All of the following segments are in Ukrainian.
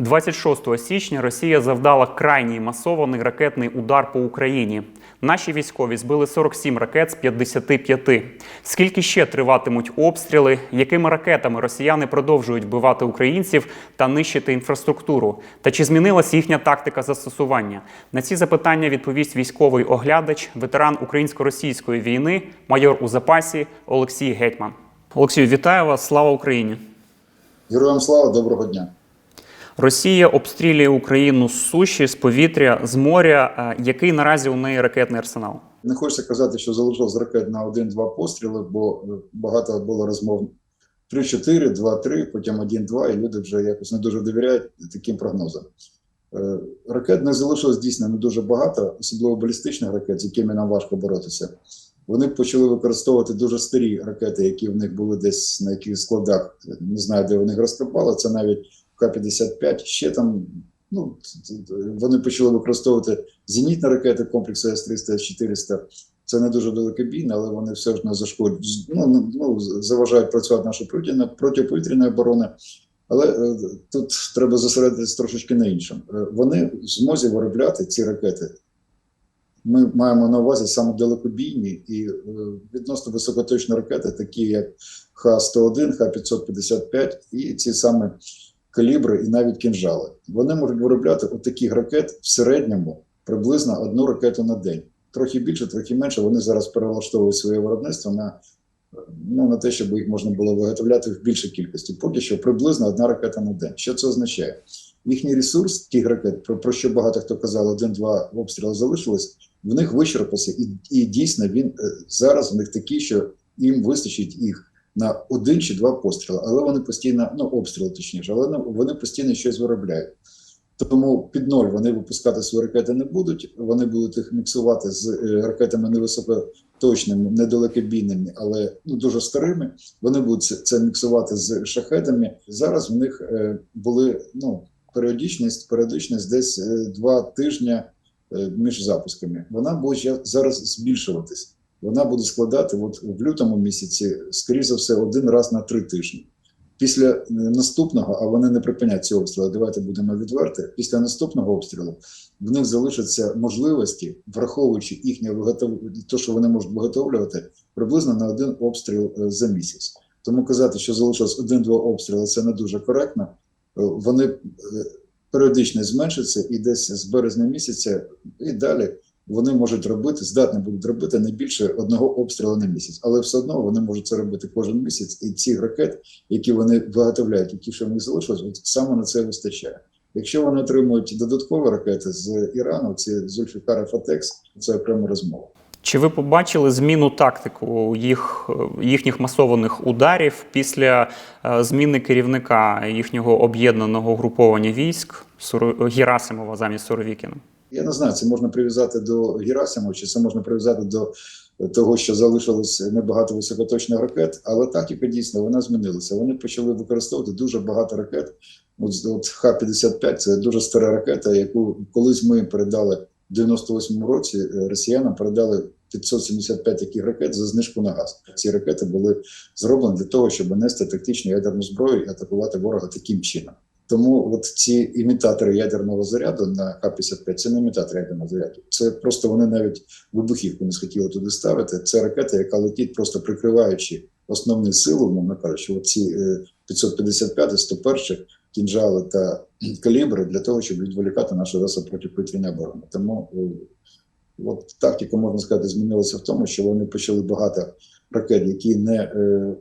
26 січня Росія завдала крайній масований ракетний удар по Україні. Наші військові збили 47 ракет з 55. Скільки ще триватимуть обстріли? Якими ракетами росіяни продовжують вбивати українців та нищити інфраструктуру? Та чи змінилась їхня тактика застосування? На ці запитання відповість військовий оглядач, ветеран українсько-російської війни, майор у запасі Олексій Гетьман. Олексію, вітаю вас! Слава Україні! Героям слава, доброго дня. Росія обстрілює Україну з суші, з повітря, з моря. Е, Який наразі у неї ракетний арсенал? Не хочеться казати, що залишилось ракет на один-два постріли, бо е, багато було розмов 3-4, 2-3, потім 1-2, і люди вже якось не дуже довіряють таким прогнозам. Е, Ракет не залишилось дійсно не дуже багато, особливо балістичних ракет, з якими нам важко боротися. Вони почали використовувати дуже старі ракети, які в них були десь на якихось складах. Не знаю, де вони їх розкопали. Це навіть К-55. Ще там ну, вони почали використовувати зенітні ракети комплексу С-300, С-400. Це не дуже далекобійне, але вони все ж не зашкодять. Ну, ну, заважають працювати нашу противна- протиповітряної оборони. Але е, тут треба зосередитися трошечки на іншому. Е, вони в змозі виробляти ці ракети. Ми маємо на увазі саме далекобійні і е, відносно високоточні ракети, такі як Х-101, Х-555 і ці саме калібри і навіть кінжали. Вони можуть виробляти от таких ракет в середньому приблизно одну ракету на день. Трохи більше, трохи менше. Вони зараз перелаштовують своє виробництво на, ну, на те, щоб їх можна було виготовляти в більшій кількості. Поки що приблизно одна ракета на день. Що це означає? Їхній ресурс тих ракет, про, про що багато хто казав, один-два обстріли залишилось, в них вичерпався, і, і дійсно він е, зараз в них такий, що їм вистачить їх на один чи два постріли, але вони постійно, ну обстріли точніше, але ну, вони постійно щось виробляють. Тому під ноль вони випускати свої ракети не будуть. Вони будуть їх міксувати з е, ракетами невисокоточними, недалекобійними, але ну дуже старими. Вони будуть це, це міксувати з шахедами. Зараз в них е, були ну періодичність, періодичність десь е, два тижні е, між запусками. Вона буде зараз збільшуватись. Вона буде складати от в лютому місяці, скоріше за все, один раз на три тижні. Після е, наступного, а вони не припинять ці обстріли, давайте будемо відверті. Після наступного обстрілу в них залишаться можливості, враховуючи їхнє виготов... те, що вони можуть виготовлювати, приблизно на один обстріл е, за місяць. Тому казати, що залишилось один-два обстріли, це не дуже коректно. Е, Вони періодично зменшаться і десь з березня місяця і далі вони можуть робити, здатні будуть робити не більше одного обстрілу на місяць, але все одно вони можуть це робити кожен місяць. І ці ракет, які вони виготовляють, які ще в них залишилось, от саме на це вистачає. Якщо вони отримують додаткові ракети з Ірану, ці Зульфікар Фатекс, це окрема розмова. Чи ви побачили зміну тактику їх, їхніх масованих ударів після е, зміни керівника їхнього об'єднаного груповання військ Герасимова замість Суровікіна? Я не знаю, це можна прив'язати до Герасимова, чи це можна прив'язати до того, що залишилось небагато високоточних ракет, але тактика дійсно вона змінилася. Вони почали використовувати дуже багато ракет. От, от Х-55 це дуже стара ракета, яку колись ми передали в 98-му році. е, Росіянам передали 575 таких ракет за знижку на газ. Ці ракети були зроблені для того, щоб нести тактичну ядерну зброю і атакувати ворога таким чином. Тому от ці імітатори ядерного заряду на Х-55 це не імітатор ядерного заряду. Це просто вони навіть вибухівку не схотіли туди ставити. Це ракета, яка летить, просто прикриваючи основні сили, умовно кажучи, оці е, 555, 101 кінжали та калібри для того, щоб відволікати нашу расу протиповітряної оборони. Тому е, от тактика, можна сказати, змінилася в тому, що вони почали багато ракет, які не е,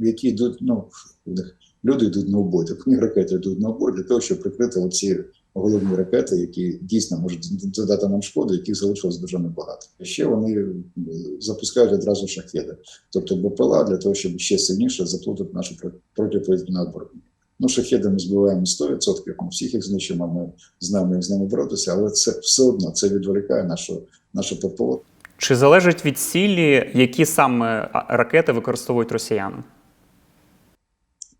які йдуть, ну в них люди йдуть на обой, так ракети йдуть на обой для того, щоб прикрити оці головні ракети, які дійсно можуть задати нам шкоду, яких залишилось дуже небагато. Ще вони е, запускають одразу шахеди, тобто БПЛА для того, щоб ще сильніше заплутати нашу про- протиповітряну оборону. Ну, шахеди ми збиваємо 100%, ми всіх їх знищимо, ми знаємо, як з ними боротися, але це все одно це відволікає нашу, нашу ППО. Чи залежить від цілі, які саме ракети використовують росіяни?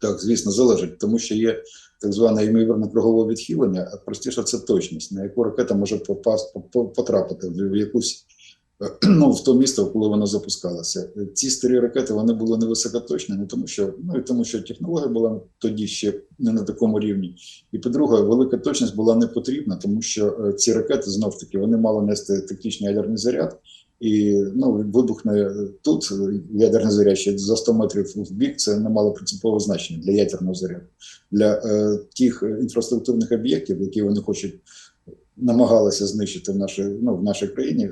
Так, звісно, залежить, тому що є так зване ймовірне кругове відхилення, а простіше це точність, на яку ракета може попасти, потрапити в якусь ну, в то місто, коли воно запускалося. Е, Ці старі ракети вони були невисокоточні, не тому, що ну і тому, що технологія була тоді ще не на такому рівні. І по-друге, велика точність була не потрібна, тому що е, ці ракети знов таки вони мали нести тактичний ядерний заряд. І ну, вибухне тут ядерне ядерний ще за 100 метрів в бік, це не мало принципового значення для ядерного заряду. Для е, тих е, інфраструктурних об'єктів, які вони хочуть намагалися знищити в нашій, ну, в нашій країні,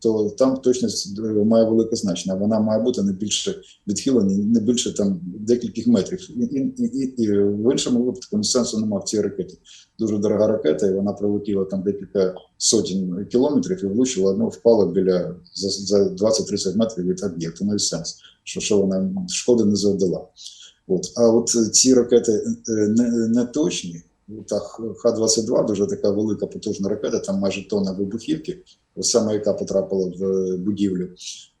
то там точність має велике значення. Вона має бути не більше відхилення, не більше там декількох метрів. І, і, і, і в іншому випадку сенсу немає в цій ракеті. Дуже дорога ракета, і вона прилетіла там декілька сотень кілометрів і влучила, ну, впала біля за, за 20-30 метрів від об'єкту. Ну і сенс, що, що вона шкоди не завдала. От. А от ці ракети е, не, не точні. Та Х-22 дуже така велика потужна ракета, там майже тонна вибухівки, саме яка потрапила в будівлю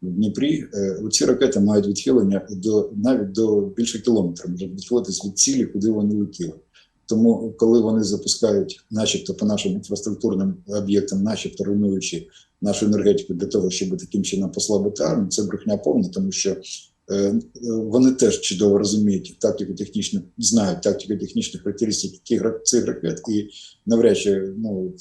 в Дніпрі. Е, Ці ракети мають відхилення до навіть до більше кілометра, можуть відхилитись від цілі, куди вони летіли. Тому, коли вони запускають, начебто, по нашим інфраструктурним об'єктам, начебто руйнуючи нашу енергетику для того, щоб таким чином послабити армію, це брехня повна, тому що Е, Вони теж чудово розуміють тактико-технічну, знають тактико-технічні характеристики цих ракет, і навряд чи ну,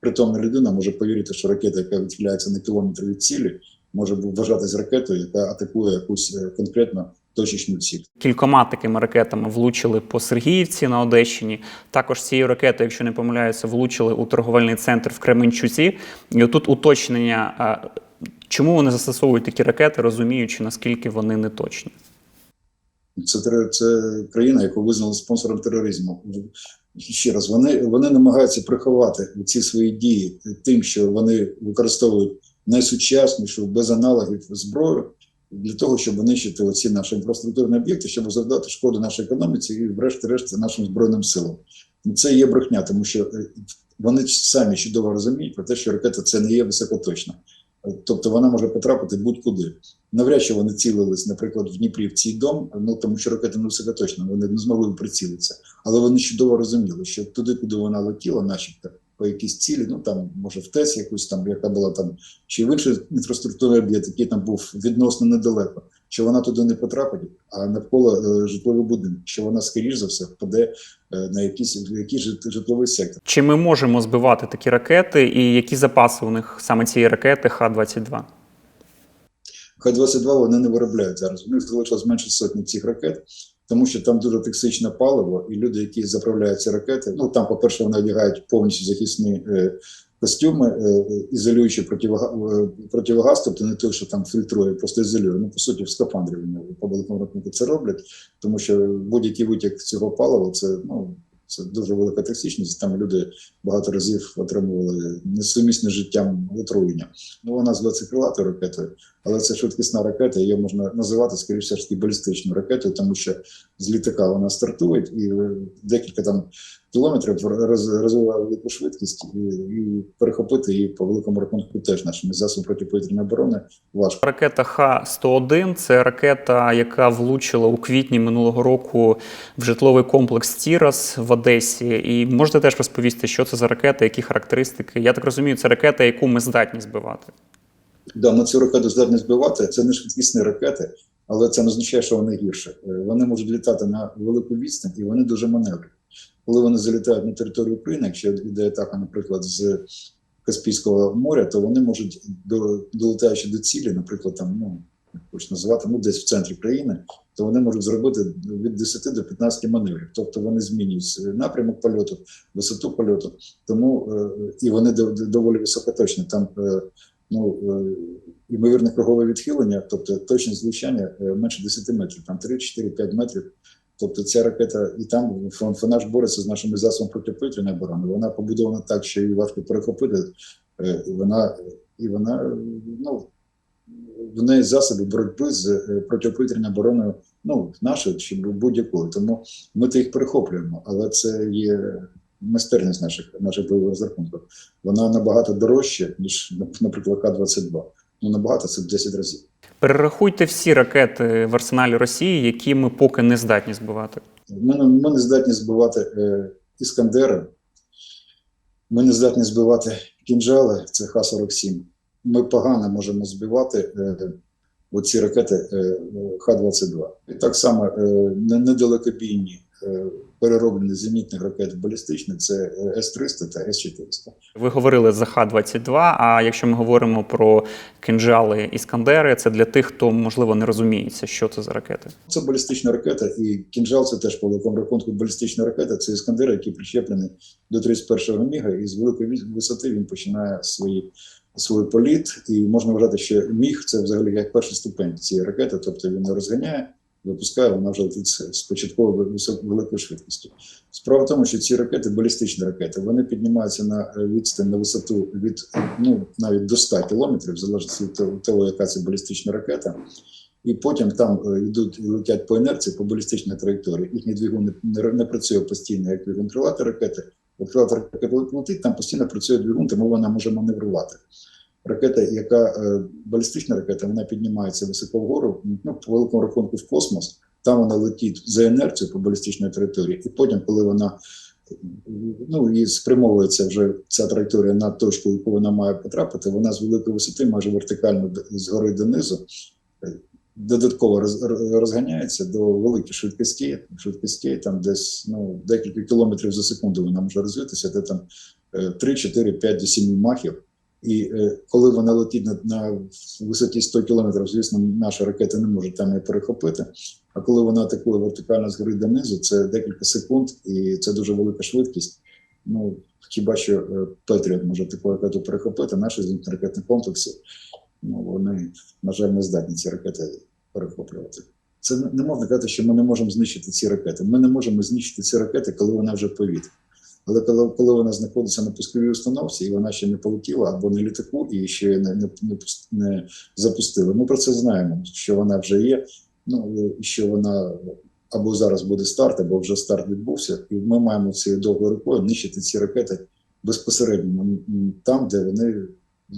притомна людина може повірити, що ракета, яка відхиляється на кілометр від цілі, може вважатись ракетою, яка атакує якусь е, конкретно точечну ціль. Кількома такими ракетами влучили по Сергіївці на Одещині. Також цією ракетою, якщо не помиляюся, влучили у торговельний центр в Кременчуці. І отут уточнення, чому вони застосовують такі ракети, розуміючи, наскільки вони не точні. Це, це країна, яку визнали спонсором тероризму. Ще раз, вони, вони намагаються приховати ці свої дії тим, що вони використовують найсучаснішу, без аналогів зброю для того, щоб нищити оці наші інфраструктурні об'єкти, щоб завдати шкоду нашій економіці і, врешті-решт, нашим збройним силам. Це є брехня, тому що е, вони самі чудово розуміють про те, що ракета це не є високоточна. Тобто вона може потрапити будь-куди. Навряд чи вони цілились, наприклад, в Дніпрі в цей дом, ну тому що ракети не точно вони не змогли прицілитися. Але вони чудово розуміли, що туди, куди вона летіла, начебто, по якійсь цілі, ну там може в ТЕС якусь там, яка була там, чи в інший інфраструктурний об'єкт, який там був відносно недалеко, що вона туди не потрапить, а навколо е, житловий будинок, що вона, скоріш за все, впаде е, на якийсь, якийсь житловий сектор. Чи ми можемо збивати такі ракети, і які запаси у них саме цієї ракети Х-22? Х-22 вони не виробляють зараз. У них залишилось менше сотні цих ракет, тому що там дуже токсичне паливо, і люди, які заправляють ці ракети, ну там, по-перше, вони одягають повністю захисні е, костюми, е, ізолюючи противога, е, противогаз, тобто не той, що там фільтрує, просто ізолює. Ну, по суті, в скафандрі вони по великому це роблять, тому що будь-який витік цього палива це ну. Це дуже велика токсичність. Там люди багато разів отримували несумісне життям отруєння. Ну, вона зветься крилатою ракетою, але це швидкісна ракета, її можна називати скоріше ж таки балістичною ракетою, тому що з літака вона стартує і е, декілька там кілометрів роз- розвиває велику швидкість і, і перехопити її по великому рахунку теж нашими засобами протиповітряної оборони важко. Ракета Х-101 це ракета, яка влучила у квітні минулого року в житловий комплекс Тірас в Одесі. І можете теж розповісти, що це за ракета, які характеристики. Я так розумію, це ракета, яку ми здатні збивати. Да, ми цю ракету здатні збивати. Це не швидкісні ракети, але це не означає, що вони гірше. Е, Вони можуть літати на велику відстань і вони дуже маневрені. Коли вони залітають на територію України, якщо йде атака, наприклад, з Каспійського моря, то вони можуть, до, долетаючи до цілі, наприклад, там, ну, як хочу називати, ну, десь в центрі країни, то вони можуть зробити від 10 до 15 маневрів. Тобто вони змінюють напрямок польоту, висоту польоту, тому е, і вони доволі високоточні. Там е, ну, е, ймовірне кругове відхилення, тобто точність влучання е, менше 10 метрів, там 3, 4, 5 метрів. Тобто ця ракета, і там вона ж бореться з нашими засобами протиповітряної оборони. Вона побудована так, що її важко перехопити. е, вона, і вона ну, в неї засоби боротьби з е, протиповітряною обороною, ну, нашою чи будь-якою. Тому ми то їх перехоплюємо, але це є майстерність наших, наших бойових розрахунків. Вона набагато дорожча, ніж, наприклад, К-22. Ну, набагато це в 10 разів. Перерахуйте всі ракети в арсеналі Росії, які ми поки не здатні збивати. Ми, ми не здатні збивати е, іскандери, ми не здатні збивати кінжали, це Х-47. ми погано можемо збивати е, оці ракети е, Х-22. І так само е, недалекобійні е, перероблені зенітних ракет в балістичних це е, С-300 та С-400. Ви говорили за Х-22, а якщо ми говоримо про кинжали Іскандери, це для тих, хто можливо не розуміється, що це за ракети. Це балістична ракета, і кінжал це теж по великому рахунку балістична ракета. Це іскандер, який причеплений до 31-го міга, і з великої висоти він починає свої, свій політ. І можна вважати, що міг це взагалі як перший ступень цієї ракети, тобто він не розганяє, випускає, вона вже летить з початковою великою швидкістю. Справа в тому, що ці ракети балістичні ракети, вони піднімаються на е, відстань на висоту від ну навіть до 100 кілометрів, залежить від того- яка це балістична ракета. І потім там е, йдуть летять по інерції, по балістичній траєкторії. Їхній двигун не, не, не працює постійно, як двигун крилатої ракети. Крилата ракета летить, там постійно працює двигун, тому вона може маневрувати. Ракета, яка е, балістична ракета, вона піднімається високо вгору, ну, по великому рахунку в космос. Там вона летить за інерцією по балістичній траєкторії, і потім, коли вона ну і спрямовується вже ця траєкторія на точку, в яку вона має потрапити, вона з великої висоти, майже вертикально згори донизу, е, додатково роз, роз- розганяється до великих швидкостей, швидкостей там десь ну, декілька кілометрів за секунду вона може розвитися, де там е, 3, 4, 5 до 7 махів. І е, коли вона летить на, на висоті 100 кілометрів, звісно, наша ракета не може там її перехопити. А коли вона атакує вертикально згори донизу, це декілька секунд, і це дуже велика швидкість. Ну хіба що е, Петріот може таку ракету перехопити, наші зенітні ракетні комплекси, ну вони, на жаль, не здатні ці ракети перехоплювати. Це не можна казати, що ми не можемо знищити ці ракети. Ми не можемо знищити ці ракети, коли вона вже в повітрі. Але коли, коли вона знаходиться на пусковій установці, і вона ще не полетіла або на літаку, і ще не, не, не, не запустили. Ми про це знаємо, що вона вже є. Ну що вона або зараз буде старт, або вже старт відбувся, і ми маємо цією довгою рукою нищити ці ракети безпосередньо там, де вони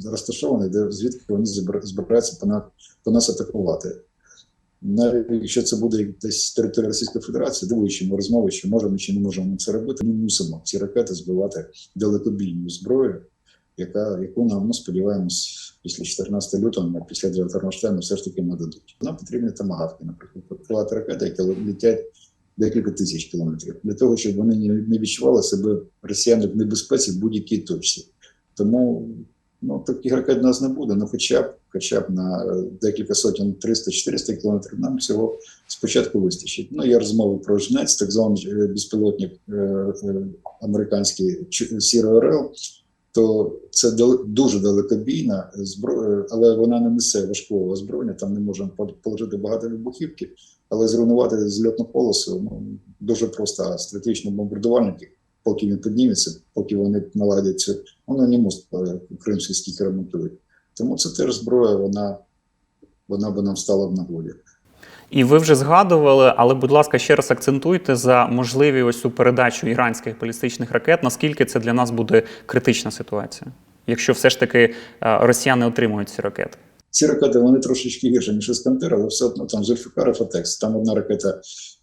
розташовані, де звідки вони збира- збираються по нас атакувати. Навіть якщо це буде десь з території Російської Федерації, дивуючи розмови, що можемо чи не можемо це робити, ми мусимо ці ракети збивати далекобійною зброєю, яка, яку нам ну, сподіваємось після 14 лютого, після 9 Рамштайну все ж таки нададуть. Нам потрібні тамагавки, наприклад, крилаті ракети, які летять декілька тисяч кілометрів, для того, щоб вони не відчували себе росіяни в небезпеці в будь-якій точці. Тому ну, таких ракет у нас не буде, ну хоча б, хоча б на е, декілька сотень 300-400 кілометрів нам всього спочатку вистачить. Ну, є розмови про жнець, так званий е, безпілотник е, американський Сіра Орел, то це дуже далекобійна зброя, але вона не несе важкого озброєння, там не можемо положити багато вибухівки, але зруйнувати зльотну полосу ну, дуже просто А стратегічні бомбардувальники, поки він підніметься, поки вони наладять цю, вони не можуть е, кримський скільки ремонтують. Тому це теж зброя, вона, вона би нам стала в нагоді. І ви вже згадували, але, будь ласка, ще раз акцентуйте за можливі ось цю передачу іранських балістичних ракет. Наскільки це для нас буде критична ситуація, якщо все ж таки е, росіяни отримують ці ракети? Ці ракети вони трошечки гірше, ніж Іскандер, але все одно там Зульфікар і Фатекс. Там одна ракета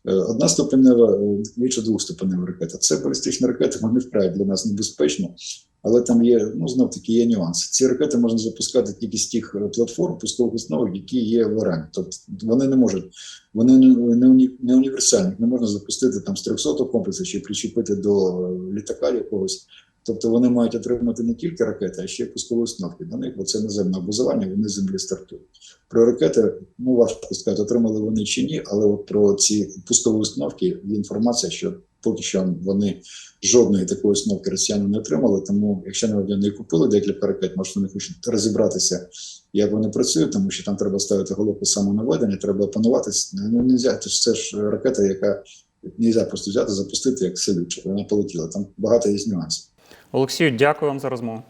е, одна ступенева, е, інша двохступенева ракета. Це балістичні ракети, вони вкрай для нас небезпечні, але там є, ну знов таки є нюанси. Ці ракети можна запускати тільки з тих е, платформ пускових установок, які є в Ірані. Тобто вони не можуть, вони не, не, уні- не універсальні, не можна запустити там з 300 комплексу чи причепити до літака якогось. Тобто вони мають отримати не тільки ракети, а ще й пускові установки до них, бо це наземне базування, вони з землі стартують. Про ракети, ну важко сказати, отримали вони чи ні, але от про ці пускові установки є інформація, що поки що вони жодної такої установки росіяни не отримали. Тому, якщо вони не купили декілька ракет, може вони хочуть розібратися, як вони працюють, тому що там треба ставити головку самонаведення, треба опануватися. Ну не можна, це ж ракета, яка не можна просто взяти, запустити як селюча. Вона полетіла. Там багато є нюансів. Олексію, дякую вам за розмову.